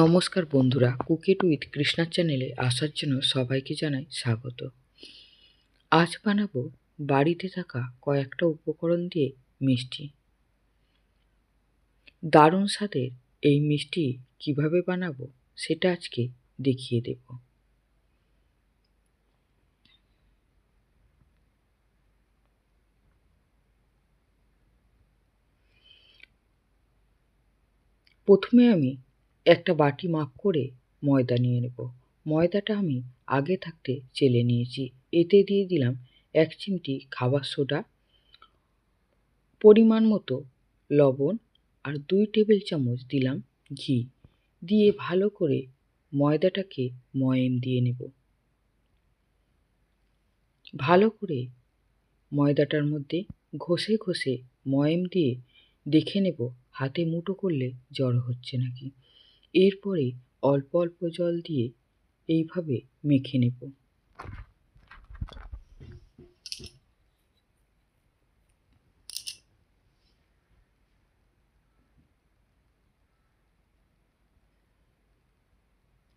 নমস্কার বন্ধুরা cook it with কৃষ্ণার চ্যানেলে আসার জন্য সবাইকে জানাই স্বাগত। আজ বানাবো বাড়িতে থাকা কয়েকটা উপকরণ দিয়ে মিষ্টি। দারুণ স্বাদের এই মিষ্টি কীভাবে বানাবো সেটা আজকে দেখিয়ে দেব। প্রথমে আমি একটা বাটি মাপ করে ময়দা নিয়ে নেব। ময়দাটা আমি আগে থাকতে চেলে নিয়েছি। এতে দিয়ে দিলাম এক চিমটি খাবার সোডা, পরিমাণ মতো লবণ আর দুই টেবিল চামচ দিলাম ঘি। দিয়ে ভালো করে ময়দাটাকে ময়েম দিয়ে নেব। ভালো করে ময়দাটার মধ্যে ঘষে ঘষে ময়েম দিয়ে দেখে নেব হাতে মুঠো করলে জড়ো হচ্ছে নাকি। এরপরে অল্প অল্প জল দিয়ে এইভাবে মেখে নেব।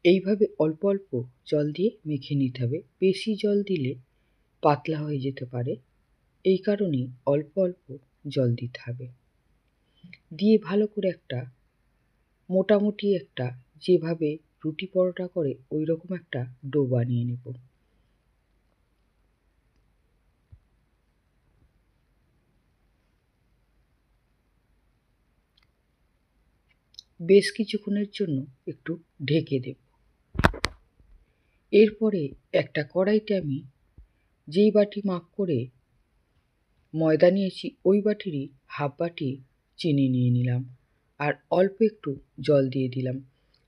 এইভাবে অল্প অল্প জল দিয়ে মেখে নিতে হবে। বেশি জল দিলে পাতলা হয়ে যেতে পারে। এই কারণেই অল্প অল্প জল দিতে হবে। দিয়ে ভালো করে একটা মোটামুটি একটা, যেভাবে রুটি পরোটা করে ওই রকম একটা ডো বানিয়ে নেব। বেশ কিছুক্ষণের জন্য একটু ঢেকে দেব। এরপরে একটা কড়াইতে আমি যেই বাটি মাপ করে ময়দা নিয়েছি, ওই বাটিরই হাফ বাটি চিনি নিয়ে নিলাম। আর অল্প একটু জল দিয়ে দিলাম।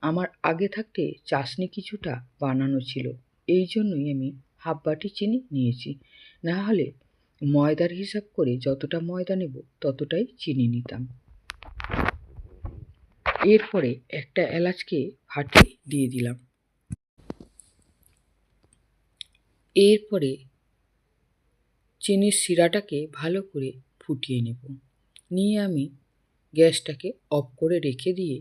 আমার আগে থাকতে চাশনি কিছুটা বানানো ছিল। এই জন্যই আমি হাফ বাটি চিনি নিয়েছি। না হলে ময়দার হিসাব করে যতটা ময়দা নেব ততটাই চিনি নিতাম। এরপরে একটা এলাচকে ফাটিয়ে দিয়ে দিলাম। এরপরে চিনির শিরাটাকে ভালো করে ফুটিয়ে নেব। নিয়ে আমি গ্যাসটাকে অফ করে রেখে দিয়ে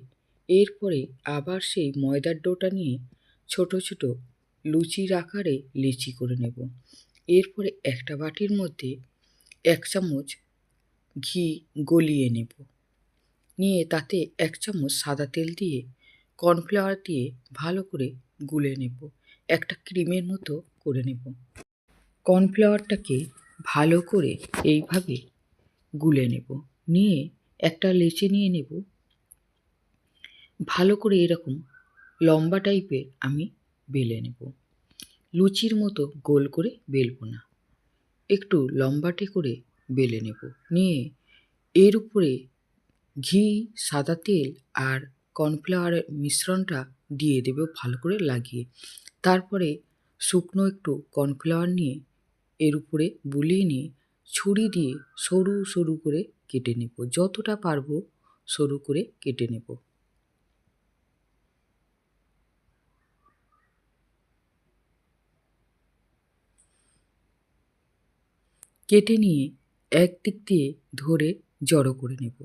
এরপরে আবার সেই ময়দার ডোটা নিয়ে ছোট ছোট লুচির আকারে লিচি করে নেব। এরপরে একটা বাটির মধ্যে এক চামচ ঘি গলিয়ে নেব। নিয়ে তাতে এক চামচ সাদা তেল দিয়ে কর্নফ্লাওয়ার দিয়ে ভালো করে গুলে নেব। একটা ক্রিমের মতো করে নেব। কর্নফ্লাওয়ারটাকে ভালো করে এইভাবে গুলে নেব। নিয়ে একটা লেচি নিয়ে নেব। ভালো করে এরকম লম্বা টাইপের আমি বেলে নেব। লুচির মতো গোল করে বেলবো না। একটু লম্বাটে করে বেলে নেব। নিয়ে এর উপরে ঘি, সাদা তেল আর কর্নফ্লাওয়ারের মিশ্রণটা দিয়ে দেবে ভালো করে লাগিয়ে। তারপরে শুকনো একটু কর্নফ্লাওয়ার নিয়ে এর উপরে বুলিয়ে নিয়ে ছুরি দিয়ে সরু সরু করে কেটে নেব। যতটা পারব সরু করে কেটে নেব। কেটে নিয়ে এক দিক দিয়ে ধরে জড়ো করে নেব।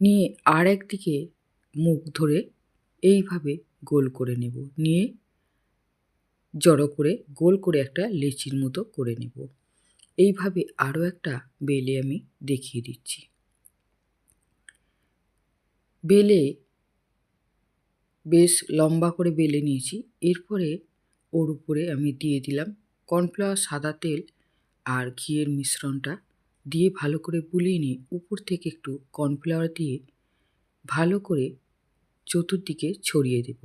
নিয়ে আর একদিকে মুখ ধরে এইভাবে গোল করে নেব। নিয়ে জড়ো করে, গোল করে একটা লেচির মতো করে নেব। এইভাবে আরও একটা বেলে আমি দেখিয়ে দিচ্ছি। বেলে বেশ লম্বা করে বেলে নিয়েছি। এরপরে ওর উপরে আমি দিয়ে দিলাম কর্নফ্লাওয়ার, সাদা তেল আর ঘিয়ের মিশ্রণটা দিয়ে ভালো করে বুলিয়ে নিয়ে উপর থেকে একটু কর্নফ্লাওয়ার দিয়ে ভালো করে চতুর্দিকে ছড়িয়ে দেব।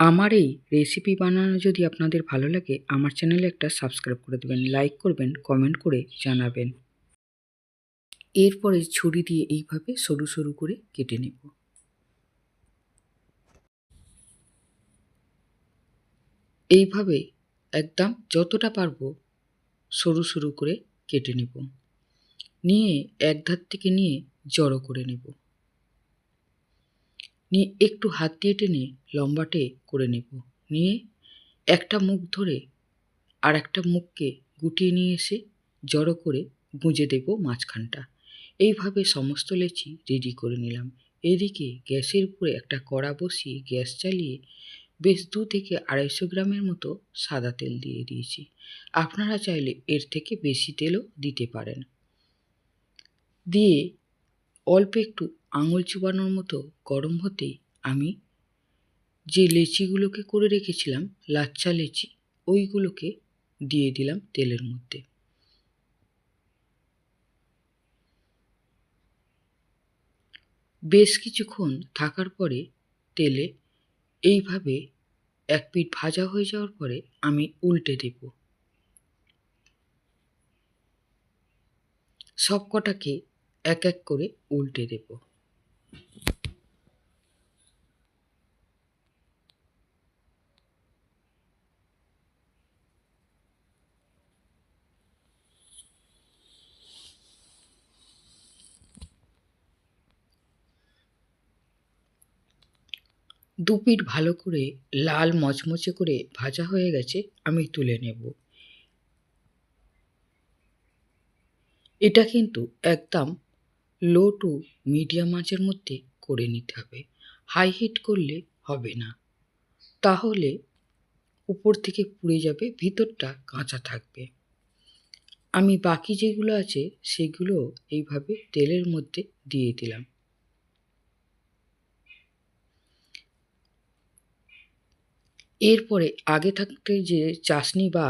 আমার এই রেসিপি বানানো যদি আপনাদের ভালো লাগে, আমার চ্যানেলে একটা সাবস্ক্রাইব করে দেবেন লাইক করবেন কমেন্ট করে জানাবেন। এরপরে ছুরি দিয়ে এইভাবে সরু সরু করে কেটে নেব। এইভাবে একদম যতটা পারব সরু সরু করে কেটে নেব। নিয়ে এক ধার থেকে নিয়ে জড়ো করে নেব। নিয়ে একটু হাত দিয়ে টেনে লম্বাটে করে নেব। নিয়ে একটা মুখ ধরে আর একটা মুখকে গুটিয়ে নিয়ে এসে জড়ো করে গুঁজে দেব মাঝখানটা। এইভাবে সমস্ত লেচি রেডি করে নিলাম। এদিকে গ্যাসের উপরে একটা কড়া বসিয়ে গ্যাস চালিয়ে বেশ দু থেকে আড়াইশো গ্রামের মতো সাদা তেল দিয়ে দিয়েছি। আপনারা চাইলে এর থেকে বেশি তেলও দিতে পারেন। দিয়ে অল্প একটু আঙুল চুবানোর মতো গরম হতেই আমি যে লেচিগুলোকে করে রেখেছিলাম লাচ্চা লেচি, ওইগুলোকে দিয়ে দিলাম তেলের মধ্যে। বেশ কিছুক্ষণ থাকার পরে তেলে এইভাবে এক পিঠ ভাজা হয়ে যাওয়ার পরে আমি উল্টে দেব। সব কটাকে এক এক করে উল্টে দেব। দু পিঠ ভালো করে লাল মচমচে করে ভাজা হয়ে গেছে, আমি তুলে নেব। এটা কিন্তু একদম লো টু মিডিয়াম আঁচের মধ্যে করে নিতে হবে। হাই হিট করলে হবে না। তাহলে উপর থেকে পুড়ে যাবে, ভিতরটা কাঁচা থাকবে। আমি বাকি যেগুলো আছে, সেগুলো এইভাবে তেলের মধ্যে দিয়ে দিলাম। এরপরে আগে থাকতে যে চাশনি বা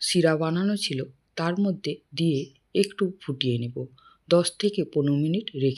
সিরা বানানো ছিল, তার মধ্যে দিয়ে একটু ফুটিয়ে নেব। দশ থেকে পনেরো মিনিট রেখে